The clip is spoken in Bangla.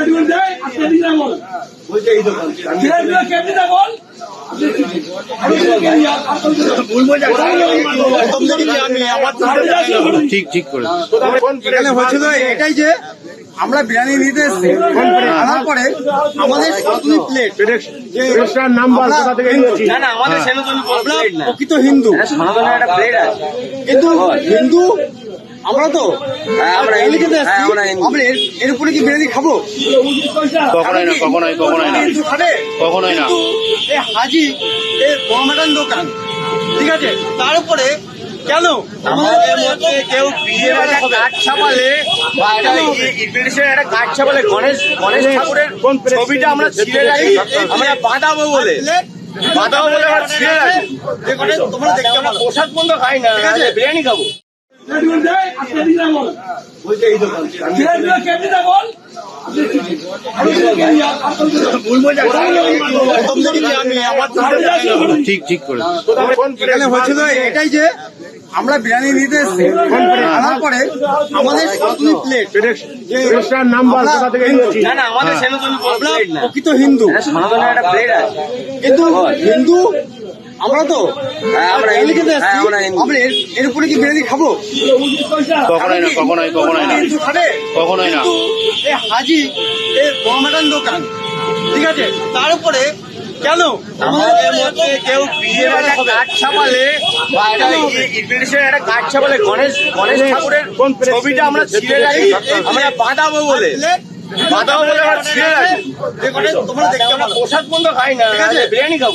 রেডিমেড দেয়? আর কেজি না বল? ছেলেগুলো কেজি না বল? আমি কেজি আর ঠিক ঠিক করে হয়েছিল এটাই যে আমরা বিরিয়ানি নিতে এসেছি। আনার পরে আমাদের প্লেট প্লেটটার নাম্বার কোথা থেকে নিয়েছি? না না আমাদের সেনাতনী আমরা প্লেট না। প্রকৃত হিন্দু। আছে। কিন্তু হিন্দু আমরা তো? হ্যাঁ, আমরা হ্যাঁ, এসেছি আমরা এর- উপরে কি বিরিয়ানি খাব? কখনোই না কখনোই কখনোই না। কখনোই না। কিন্তু এ হাজি এ মহামেডান দোকান। ঠিক আছে? তার উপরে কেন আমাদের মধ্যে কেউ একটা কাঠ ছাপালে বা একটা ইনভিটেশন একটা কাঠ ছাপালে গণেশ গণেশ ঠাকুরের ছবিটা আমরা ছিঁড়ে রাখি। আমরা বাঁধাবো বলে। বাঁধাবো বলে আমরা ছিঁড়ে রাখি। তোমরা দেখতে আমরা প্রসাদ বন্ধ খাই না বিরিয়ানি খাব। দেয় আর ঠিক ঠিক করে এখানে হয়েছিল এটাই যে আমরা বিরিয়ানি নিতে এসেছি আনার পরে আমাদের সনাতনী প্লেট নাম্বার আমরা প্রকৃত হিন্দু। কিন্তু হিন্দু আমরা তো হ্যাঁ, আমরা হ্যাঁ, এর- উপরে কি বিরিয়ানি খাব কখনোই না কখনোই কখনোই না খাবে কখনোই না এ হাজি এ মহামেডান দোকান ঠিক আছে তার উপরে কেন আমাদের মধ্যে কেউ বিয়ের একটা কাঠ ছাপালে বা একটা ইনভিটেশন একটা কাঠ ছাপালে গণেশ গণেশ ঠাকুরের ছবিটা আমরা ছিঁড়ে রাখি আমরা বাঁধাবো বলে বাঁধাবো বলে আমরা ছিঁড়ে রাখি তোমরা দেখতে আমরা প্রসাদ বন্ধ খাই না ঠিক আছে। বিরিয়ানি খাব